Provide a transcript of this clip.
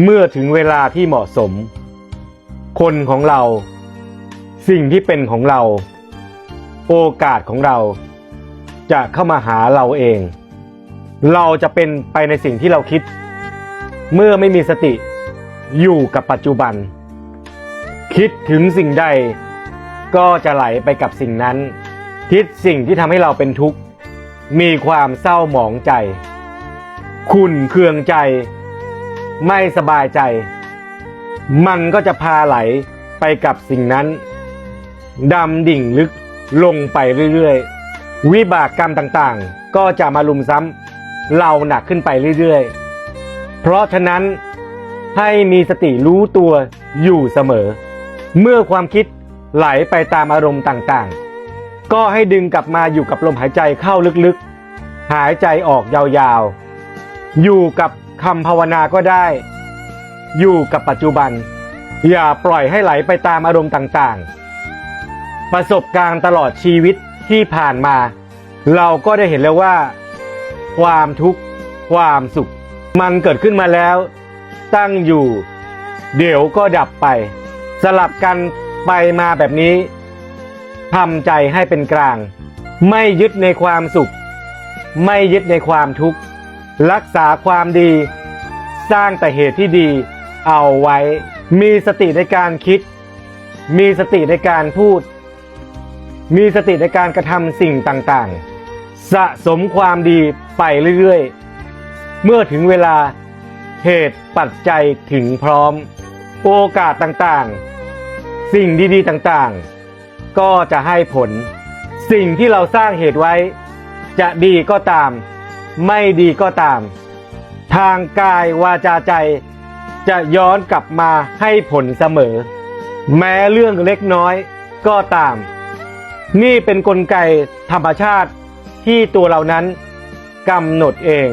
เมื่อถึงเวลาที่เหมาะสม คนของเรา สิ่งที่เป็นของเรา โอกาสของเรา จะเข้ามาหาเราเอง เราจะเป็นไปในสิ่งที่เราคิด เมื่อไม่มีสติอยู่กับปัจจุบัน คิดถึงสิ่งใด ก็จะไหลไปกับสิ่งนั้น คิดสิ่งที่ทำให้เราเป็นทุกข์ มีความเศร้าหมองใจขุ่นเคืองใจ ไม่สบายใจ มันก็จะพาไหลไปกับสิ่งนั้นดำดิ่งลึกลงไปเรื่อยๆ วิบากกรรมต่างๆ ก็จะมาลุมซ้ำเราหนักขึ้นไปเรื่อยๆ เพราะฉะนั้นให้มีสติรู้ตัวอยู่เสมอ เมื่อความคิดไหลไปตามอารมณ์ต่างๆ ก็ให้ดึงกลับมาอยู่กับลมหายใจเข้าลึกๆ หายใจออกยาวๆ อยู่กับ คำภาวนาก็ได้ อยู่กับปัจจุบัน อย่าปล่อยให้ไหลไปตามอารมณ์ต่างๆ ประสบการณ์ตลอดชีวิตที่ผ่านมา เราก็ได้เห็นแล้วว่า ความทุกข์ ความสุข มันเกิดขึ้นมาแล้ว ตั้งอยู่ เดี๋ยวก็ดับไป สลับกันไปมาแบบนี้ทำใจให้เป็นกลาง ไม่ยึดในความสุข ไม่ยึดในความทุกข์ รักษาความดี สร้างแต่เหตุที่ดี เอาไว้ มีสติในการคิด มีสติในการพูด มีสติในการกระทำสิ่งต่างๆ สะสมความดีไปเรื่อยๆ เมื่อถึงเวลาเหตุปัจจัยถึงพร้อม โอกาสต่างๆ สิ่งดีๆต่างๆ ก็จะให้ผล สิ่งที่เราสร้างเหตุไว้ จะดีก็ตาม ไม่ดีก็ตาม ทางกายวาจาใจจะย้อนกลับมาให้ผลเสมอ แม้เรื่องเล็กน้อยก็ตาม นี่เป็นนกลไกธรรมชาติที่ตัวเรานั้นกำหนดเอง